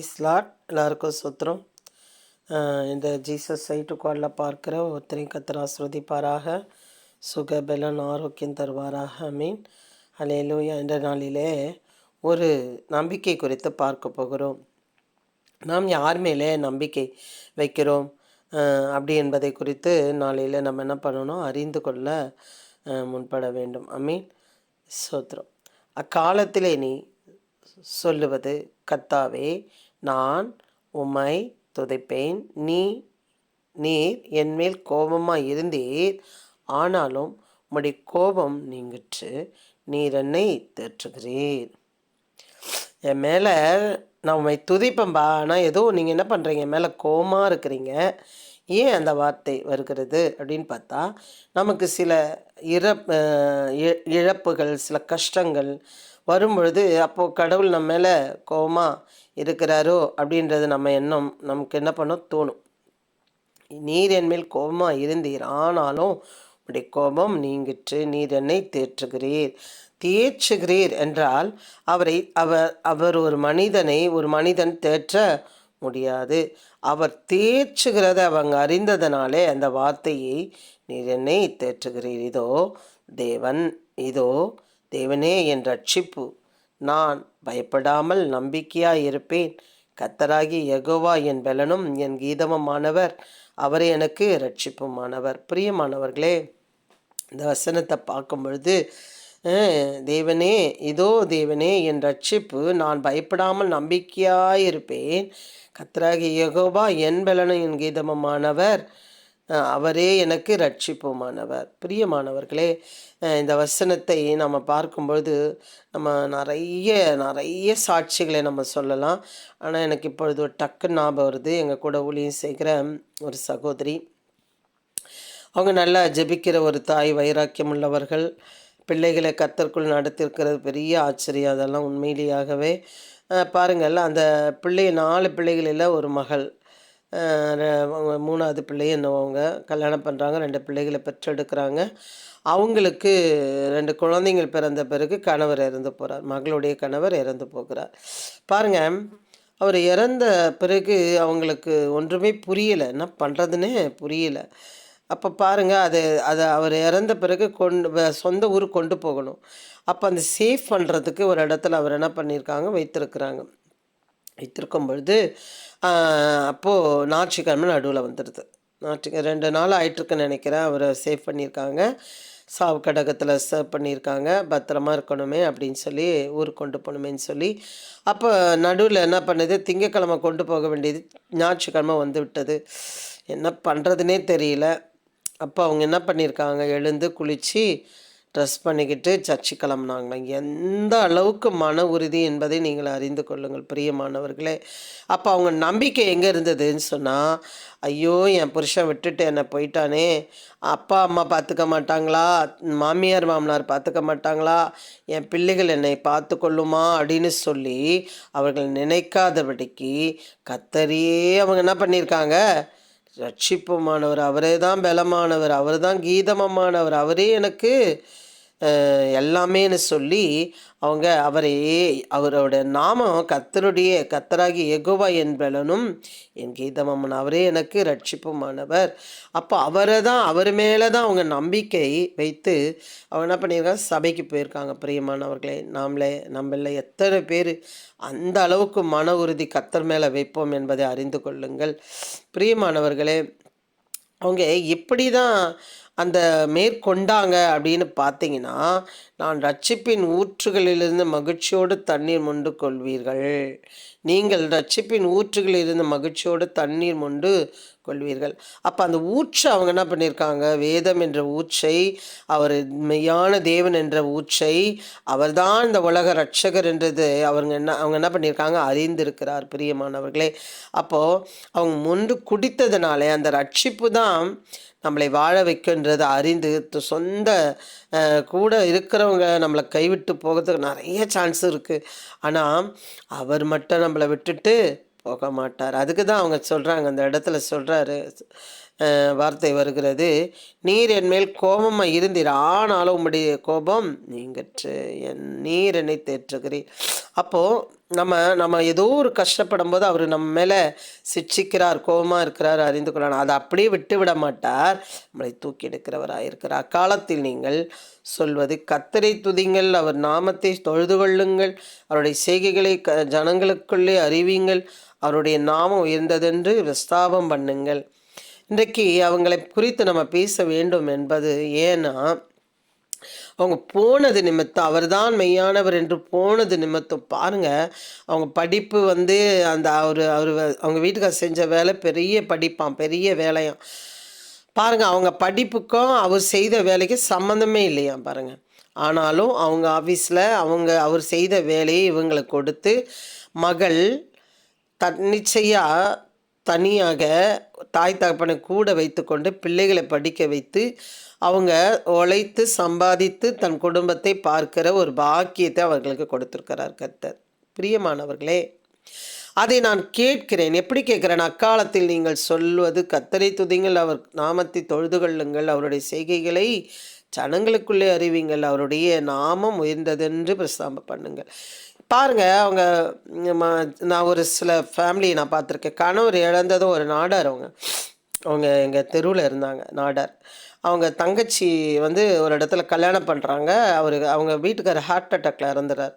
இஸ்லாட் எல்லாருக்கும் சுத்திரம். இந்த Jesus site காலில் பார்க்குற ஒருத்தரையும் கத்தர் ஆஸ்வதிப்பாராக சுகபலன் ஆரோக்கியம் தருவாராக. மீன் அலையிலூயா என்ற நாளிலே ஒரு நம்பிக்கை குறித்து பார்க்க போகிறோம். நாம் யார் மேலே நம்பிக்கை வைக்கிறோம்? அப்படி என்பதை குறித்து நாளையில் நம்ம என்ன பண்ணணும்? அறிந்து கொள்ள முன்பட வேண்டும். அமீன் சோத்ரம் அக்காலத்திலே நீ சொல்லுவது கத்தாவே நான் உம்மை துதைப்பேன். நீ நீர் என்மேல் கோபமாக இருந்தீர். ஆனாலும் உம்முடைய கோபம் நீங்கிற்று. நீர் என்னை தேற்றுகிறீர். என் மேலே நான் உண்மை துதிப்பேன்பா. ஆனால் ஏதோ நீங்கள் என்ன பண்ணுறீங்க மேலே கோமாக இருக்கிறீங்க. ஏன் அந்த வார்த்தை வருகிறது அப்படின்னு பார்த்தா நமக்கு சில இறப் இ- இழப்புகள் சில கஷ்டங்கள் வரும்பொழுது அப்போது கடவுள் நம்ம மேலே கோபமாக இருக்கிறாரோ அப்படின்றது நம்ம எண்ணம் நமக்கு என்ன பண்ணோம்? தோணும். நீர் என் மேல் கோபமாக இருந்தீர். ஆனாலும் உடைய கோபம் நீங்கிற்று. நீர் என்னை தேற்றுகிறீர். தேற்றுகிறீர் என்றால் அவரை அவர் அவர் ஒரு மனிதனை ஒரு மனிதன் தேற்ற முடியாது. அவர் தேற்றுகிறத அவங்க அறிந்ததனாலே அந்த வார்த்தையை நீர் என்னை தேற்றுகிறீர். இதோ தேவன் இதோ தேவனே என் ரட்சிப்பு. நான் பயப்படாமல் நம்பிக்கையாய் இருப்பேன். கத்தராகி யகோவா என் பலனும் என் கீதமுமானவர். அவர் எனக்கு ரட்சிப்புமானவர் பிரியமானவர்களே இந்த வசனத்தை பார்க்கும் பொழுது தேவனே இதோ தேவனே என் ரட்சிப்பு நான் பயப்படாமல் நம்பிக்கையாக இருப்பேன். கத்தராகி யகோவா என் பலனும் என் கீதமுமானவர். மாணவர் அவரே எனக்கு ரட்சிப்புமானவர். பிரியமானவர்களே இந்த வசனத்தை நம்ம பார்க்கும்பொழுது நம்ம நிறைய நிறைய சாட்சிகளை நம்ம சொல்லலாம். ஆனால் எனக்கு இப்பொழுது ஒரு டக்கு ஞாபகம் வருது. எங்கள் கூட ஊழியம் செய்கிற ஒரு சகோதரி அவங்க நல்லா ஜெபிக்கிற ஒரு தாய் வைராக்கியம் உள்ளவர்கள் பிள்ளைகளை கத்தற்குள் நடத்திருக்கிறது பெரிய ஆச்சரியம். அதெல்லாம் உண்மையிலேயாகவே பாருங்கள் அந்த பிள்ளை நாலு பிள்ளைகளில் ஒரு மகள். மூணாவது பிள்ளை என்னவங்க கல்யாணம் பண்ணுறாங்க ரெண்டு பிள்ளைகளை பெற்றெடுக்கிறாங்க. அவங்களுக்கு ரெண்டு குழந்தைங்கள் பிறந்த பிறகு கணவர் இறந்து போகிறார் மகளுடைய கணவர் இறந்து போகிறார். பாருங்கள் அவர் இறந்த பிறகு அவங்களுக்கு ஒன்றுமே புரியலை. என்ன பண்ணுறதுன்னே புரியலை. அப்போ பாருங்கள் அது அதை அவர் இறந்த பிறகு கொண்டு வ- சொந்த ஊருக்கு கொண்டு போகணும். அப்போ அந்த சேஃப் பண்ணுறதுக்கு ஒரு இடத்துல அவர் என்ன பண்ணியிருக்காங்க வைத்திருக்கிறாங்க. வைத்திருக்கும் பொழுது அப்போது ஞாயிற்றுக்கிழமை நடுவில் வந்துடுது. ஞாயிற்று ரெண்டு நாள் ஆயிட்டிருக்குன்னு நினைக்கிறேன். அவரை சேவ் பண்ணியிருக்காங்க. சாவு கடகத்தில் சர்வ் பண்ணியிருக்காங்க. பத்திரமா இருக்கணுமே அப்படின்னு சொல்லி ஊருக்கு கொண்டு போகணுமேன்னு சொல்லி. அப்போ நடுவில் என்ன பண்ணுது? திங்கக்கிழமை கொண்டு போக வேண்டியது ஞாயிற்றுக்கிழமை வந்து விட்டது. என்ன பண்ணுறதுனே தெரியல. அப்போ அவங்க என்ன பண்ணியிருக்காங்க? எழுந்து குளித்து ட்ரெஸ் பண்ணிக்கிட்டு சர்ச்சு கிளம்புனாங்களாம். எந்த அளவுக்கு மன உறுதி என்பதை நீங்கள் அறிந்து கொள்ளுங்கள் பிரியமானவர்களே. அப்போ அவங்க நம்பிக்கை எங்கே இருந்ததுன்னு சொன்னால் ஐயோ என் புருஷன் விட்டுட்டு என்னை போயிட்டானே. அப்பா அம்மா பார்த்துக்க மாட்டாங்களா? மாமியார் மாமனார் பார்த்துக்க மாட்டாங்களா? என் பிள்ளைகள் என்னை பார்த்து கொள்ளுமா அப்படின்னு சொல்லி அவர்கள் நினைக்காதபடிக்கு கத்தரியே அவங்க என்ன பண்ணியிருக்காங்க? ரட்சிப்புமானவர் அவரே தான் பலமானவர் அவர் தான் கீதமமானவர் அவரே எனக்கு எல்லாமேன்னு சொல்லி அவங்க அவரையே அவரோட நாமம் கத்தருடைய கத்தராகி எகோவா என்பலனும் என் கீதமம்மன் அவரே எனக்கு ரட்சிப்புமானவர் அப்போ அவரை தான் அவர் மேலே தான் அவங்க நம்பிக்கை வைத்து அவங்க என்ன பண்ணியிருக்காங்க? சபைக்கு போயிருக்காங்க. பிரியமானவர்களே நாமளே நம்மள எத்தனை பேர் அந்த அளவுக்கு மன உறுதி கத்தர் மேலே வைப்போம் என்பதை அறிந்து கொள்ளுங்கள். பிரியமானவர்களே அவங்க எப்படி தான் அந்த மேற்கொண்டாங்க அப்படின்னு பார்த்தீங்கன்னா நான் ரட்சிப்பின் ஊற்றுகளிலிருந்து மகிழ்ச்சியோடு தண்ணீர் மொண்டு கொள்வீர்கள். நீங்கள் ரட்சிப்பின் ஊற்றுகளில் இருந்த மகிழ்ச்சியோடு தண்ணீர் மொண்டு கொள்வீர்கள். அப்போ அந்த ஊற்றை அவங்க என்ன பண்ணியிருக்காங்க வேதம் என்ற ஊற்றை அவர் மெய்யான தேவன் என்ற ஊற்றை அவர்தான் இந்த உலக ரட்சகர் என்றது அவங்க என்ன அவங்க என்ன பண்ணியிருக்காங்க அறிந்திருக்கிறார் பிரியமானவர்களே. அப்போது அவங்க முன்பு குடித்ததுனாலே அந்த ரட்சிப்பு தான் நம்மளை வாழ வைக்கின்றதை. அறிந்து சொந்த கூட இருக்கிறவங்க நம்மளை கைவிட்டு போகிறதுக்கு நிறைய சான்ஸ் இருக்குது ஆனால் அவர் மட்டும் நம்மளை விட்டுட்டு போக மாட்டார். அதுக்கு தான் அவங்க சொல்கிறாங்க அந்த இடத்துல சொல்கிறாரு வார்த்தை வருகிறது. நீர் என்மேல் கோபமாக இருந்தீர். ஆனாலும் உம்முடைய கோபம் நீங்கற்று. என் நீர் என்னை தேற்றுகிறீர். அப்போது நம்ம நம்ம ஏதோ ஒரு கஷ்டப்படும் போது அவர் நம்ம மேலே சிட்சிக்கிறார் கோபமாக இருக்கிறார் அறிந்து கொள்ளணும் அதை அப்படியே விட்டு விட மாட்டார். நம்மளை தூக்கி எடுக்கிறவராக இருக்கிறார் அக்காலத்தில் நீங்கள் சொல்வது கத்தரை துதிங்கள் அவர் நாமத்தை தொழுது கொள்ளுங்கள். அவருடைய செய்கைகளை க ஜனங்களுக்குள்ளே அறிவியுங்கள் அவருடைய நாமம் உயர்ந்ததென்று விஸ்தாபம் பண்ணுங்கள். இன்றைக்கு அவங்களை குறித்து நம்ம பேச வேண்டும் என்பது ஏன்னா அவங்க போனது நிமித்தம் அவர்தான் மெய்யானவர் என்று போனது நிமித்தம் பாருங்கள் அவங்க படிப்பு வந்து அந்த அவர் அவர் அவங்க வீட்டுக்கார் செஞ்ச வேலை பெரிய படிப்பான் பெரிய வேலையாம். பாருங்கள் அவங்க படிப்புக்கும் அவர் செய்த வேலைக்கும் சம்மந்தமே இல்லையாம் பாருங்கள் ஆனாலும் அவங்க ஆஃபீஸில் அவங்க அவர் செய்த வேலையை இவங்களுக்கு கொடுத்து மகள் தன்னிச்சையாக தனியாக தாய் தகப்பனை கூட வைத்துக்கொண்டு பிள்ளைகளை படிக்க வைத்து அவங்க உழைத்து சம்பாதித்து தன் குடும்பத்தை பார்க்கிற ஒரு பாக்கியத்தை அவர்களுக்கு கொடுத்துருக்கிறார் கர்த்தர். பிரியமானவர்களே அதை நான் கேட்கிறேன். எப்படி கேட்கிறேன்? அக்காலத்தில் நீங்கள் சொல்வது கத்தரை துதிங்கள் அவர் நாமத்தை தொழுது கொள்ளுங்கள் அவருடைய செய்கைகளை ஜனங்களுக்குள்ளே அறிவிங்கள் அவருடைய நாமம் உயர்ந்ததென்று பிரஸ்தாபம் பண்ணுங்கள் பாருங்க அவங்க ம- நான் ஒரு சில ஃபேமிலி நான் பார்த்துருக்கேன். கணவர் இழந்ததும் ஒரு நாடார் அவங்க. அவங்க எங்கள் தெருவில் இருந்தாங்க நாடார். அவங்க தங்கச்சி வந்து ஒரு இடத்துல கல்யாணம் பண்ணுறாங்க அவர் அவங்க வீட்டுக்காரர் ஹார்ட் அட்டாக்ல இறந்துறார்.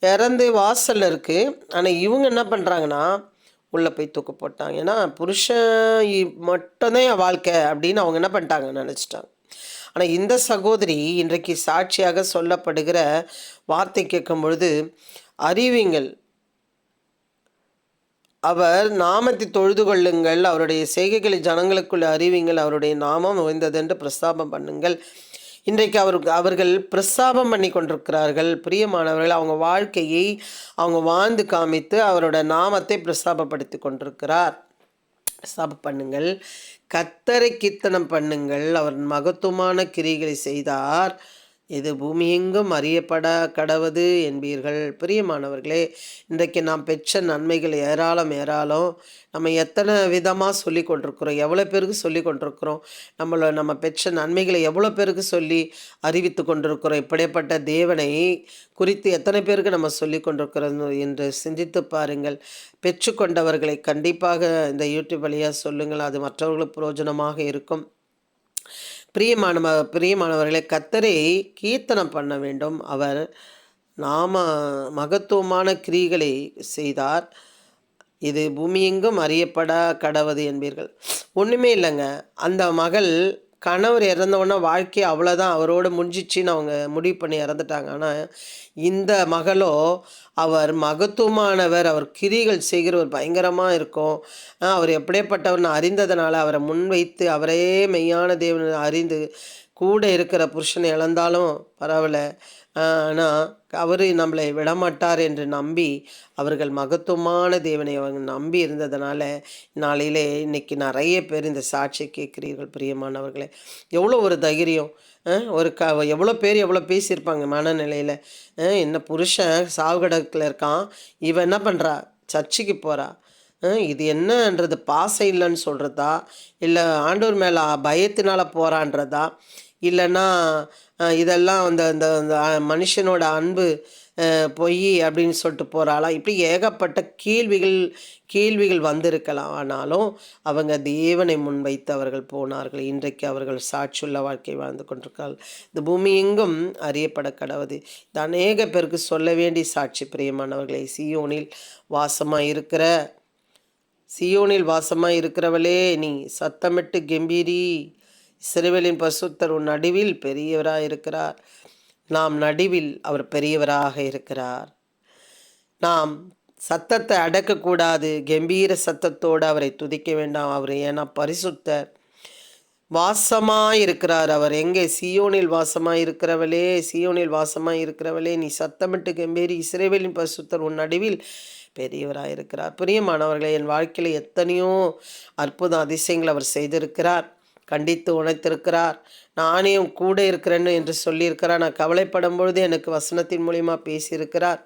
இறந்து வாசலில் இருக்குது ஆனால் இவங்க என்ன பண்ணுறாங்கன்னா உள்ளே போய் தூக்கு போட்டாங்க. ஏன்னா புருஷன் மட்டும்தான் என் வாழ்க்கை அப்படின்னு அவங்க என்ன பண்ணிட்டாங்க நினச்சிட்டாங்க. ஆனால் இந்த சகோதரி இன்றைக்கு சாட்சியாக சொல்லப்படுகிற வார்த்தை கேட்கும் பொழுது அறிவிங்கள். அவர் நாமத்தை தொழுது கொள்ளுங்கள். அவருடைய செய்கைகளை ஜனங்களுக்குள்ள அறிவிங்கள். அவருடைய நாமம் உயர்ந்ததென்று பிரஸ்தாபம் பண்ணுங்கள். இன்றைக்கு அவர் அவர்கள் பிரஸ்தாபம் பண்ணி கொண்டிருக்கிறார்கள். பிரியமானவர்கள் அவங்க வாழ்க்கையை அவங்க வாழ்ந்து காமித்து அவரோட நாமத்தை பிரஸ்தாபப்படுத்தி கொண்டிருக்கிறார். பிரஸ்தாபம் பண்ணுங்கள். கத்தரை கீர்த்தனம் பண்ணுங்கள். அவர் மகத்துவமான கிரிகளை செய்தார். இது பூமியெங்கும் அறியப்பட கடவது என்பீர்கள். பிரியமானவர்களே இன்றைக்கு நாம் பெற்ற நன்மைகள் ஏராளம் ஏராளம். நம்ம எத்தனை விதமாக சொல்லி கொண்டிருக்கிறோம் எவ்வளோ பேருக்கு சொல்லி கொண்டிருக்கிறோம் நம்மளை நம்ம பெற்ற நன்மைகளை எவ்வளோ பேருக்கு சொல்லி அறிவித்து கொண்டிருக்கிறோம் இப்படிப்பட்ட தேவனை குறித்து எத்தனை பேருக்கு நம்ம சொல்லி கொண்டிருக்கிறோம் என்று சிந்தித்து பாருங்கள். பெற்றுக்கொண்டவர்களை கண்டிப்பாக இந்த யூடியூப் வழியாக சொல்லுங்கள் அது மற்றவர்களுக்கு பிரயோஜனமாக இருக்கும். பிரியமான பிரியமானவர்களை கத்தரை கீர்த்தனம் பண்ண வேண்டும். அவர் நாம மகத்துவமான கிரிகளை செய்தார். இது பூமியெங்கும் அறியப்பட கடவது என்பீர்கள். ஒன்றுமே இல்லைங்க. அந்த மகள் கணவர் இறந்தவொடனே வாழ்க்கை அவ்வளோதான் அவரோட முடிஞ்சிச்சின்னு அவங்க முடிவு பண்ணி இறந்துட்டாங்க. ஆனால் இந்த மகளோ அவர் மகத்துவமானவர் அவர் கிரிகள் செய்கிறவர் பயங்கரமாக இருக்கும். அவர் எப்படியேப்பட்டவர்னு அறிந்ததுனால அவரை முன்வைத்து அவரே மெய்யான தேவன் அறிந்து கூட இருக்கிற புருஷனை இழந்தாலும் பரவாயில்ல. ஆனால் அவர் நம்மளை விடமாட்டார் என்று நம்பி அவர்கள் மகத்துவமான தேவனை அவங்க நம்பி இருந்ததுனால நாளையிலே இன்னைக்கு நிறைய பேர் இந்த சாட்சி கேட்குறீர்கள் பிரியமானவர்களே. எவ்வளோ ஒரு தைரியம் ஒரு க எவ்வளோ பேர் எவ்வளோ பேசியிருப்பாங்க மனநிலையில். என்ன புருஷன் சாவுகடத்தில் இருக்கான் இவன் என்ன பண்ணுறா சர்ச்சுக்கு போகிறா இது என்னன்றது பாசம் இல்லைன்னு சொல்கிறதா இல்லை ஆண்டோர் மேலே பயத்தினால் போகிறான்றதா இல்லைன்னா இதெல்லாம் அந்த அந்த அந்த மனுஷனோட அன்பு பொய் அப்படின்னு சொல்லிட்டு போகிறாளா இப்படி ஏகப்பட்ட கேள்விகள் கேள்விகள் வந்திருக்கலாம். ஆனாலும் அவங்க தேவனை முன்வைத்து அவர்கள் போனார்கள். இன்றைக்கு அவர்கள் சாட்சியுள்ள வாழ்க்கை வாழ்ந்து கொண்டிருக்கார்கள் இந்த பூமி எங்கும் அறியப்பட கடவுது. இது அநேக பேருக்கு சொல்ல வேண்டிய சாட்சி பிரியமானவர்களை சியோனில் வாசமாக இருக்கிற சியோனில் வாசமாக இருக்கிறவளே நீ சத்தமிட்டு கெம்பீரி. சிறுவலின் பசுத்தர் உன் நடுவில் பெரியவராக இருக்கிறார். நாம் நடுவில் அவர் பெரியவராக இருக்கிறார். நாம் சத்தத்தை அடக்கக்கூடாது. கம்பீர சத்தத்தோடு அவரை துதிக்க வேண்டாம். அவர் ஏன்னா பரிசுத்தர். வாசமாக இருக்கிறார் அவர். எங்கே? சியோனில் வாசமாக இருக்கிறவளே சியோனில் வாசமாக இருக்கிறவளே நீ சத்தமிட்டு கம்பீரி இஸ்ரேவேலின் பரிசுத்தர் உன் நடுவில் பெரியவராக இருக்கிறார் பிரியமானவர்களே என் வாழ்க்கையில் எத்தனையோ அற்புத அதிசயங்கள் அவர் செய்திருக்கிறார். கண்டித்து உணர்த்திருக்கிறார் நானே உன் கூட இருக்கிறேன்னு என்று சொல்லியிருக்கிறார். நான் கவலைப்படும் பொழுது எனக்கு வசனத்தின் மூலியமா பேசியிருக்கிறார்.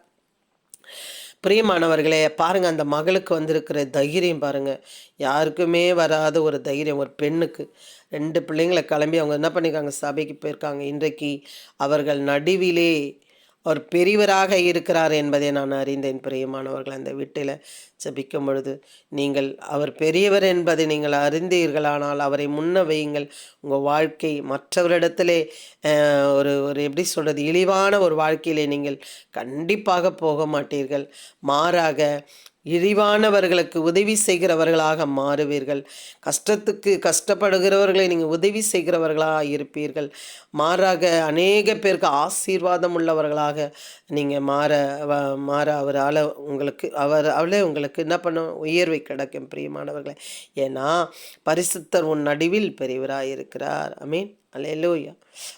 பிரியமானவர்களே பாருங்கள் அந்த மகளுக்கு வந்திருக்கிற தைரியம் பாருங்க. யாருக்குமே வராத ஒரு தைரியம் ஒரு பெண்ணுக்கு. ரெண்டு பிள்ளைங்களை கிளம்பி அவங்க என்ன பண்ணியிருக்காங்க சபைக்கு போயிருக்காங்க. இன்றைக்கு அவர்கள் நடுவிலே அவர் பெரியவராக இருக்கிறார் என்பதை நான் அறிந்தேன். பிரியமானவர்கள் அந்த வீட்டில் ஜபிக்கும் பொழுது நீங்கள் அவர் பெரியவர் என்பதை நீங்கள் அறிந்தீர்களானால் அவரை முன்ன வையுங்கள். உங்கள் வாழ்க்கை மற்றவரிடத்திலே ஒரு ஒரு எப்படி சொல்கிறது இழிவான ஒரு வாழ்க்கையிலே நீங்கள் கண்டிப்பாக போக மாட்டீர்கள். மாறாக இழிவானவர்களுக்கு உதவி செய்கிறவர்களாக மாறுவீர்கள். கஷ்டத்துக்கு கஷ்டப்படுகிறவர்களை நீங்கள் உதவி செய்கிறவர்களாக இருப்பீர்கள். மாறாக அநேக பேருக்கு ஆசீர்வாதம் உள்ளவர்களாக நீங்கள் மாற வ- மாற அவரால் உங்களுக்கு அவர் அவளே உங்களுக்கு என்ன பண்ணும்? உயர்வை கிடைக்கும் பிரியமானவர்களே. ஏன்னா பரிசுத்தர் உன் நடுவில் பெரியவராக இருக்கிறார் ஐ மீன் அல்லேலூயா.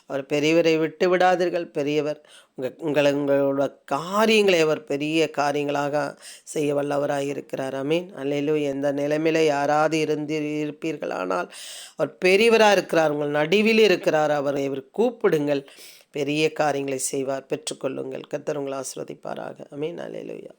அவர் பெரியவரை விட்டு விடாதீர்கள் பெரியவர். உங்கள் உங்களை உங்களோட காரியங்களை அவர் பெரிய காரியங்களாக செய்ய வல்லவராக இருக்கிறார். அமீன் அல்லேலூயா. எந்த நிலைமையில யாராவது இருந்து இருப்பீர்களானால் அவர் பெரியவராக இருக்கிறார். உங்கள் நடுவில் இருக்கிறார். அவரை இவர் கூப்பிடுங்கள். பெரிய காரியங்களை செய்வார். பெற்றுக்கொள்ளுங்கள். கத்தர் உங்களை ஆஸ்வதிப்பாராக அமீன் அல்லேலூயா.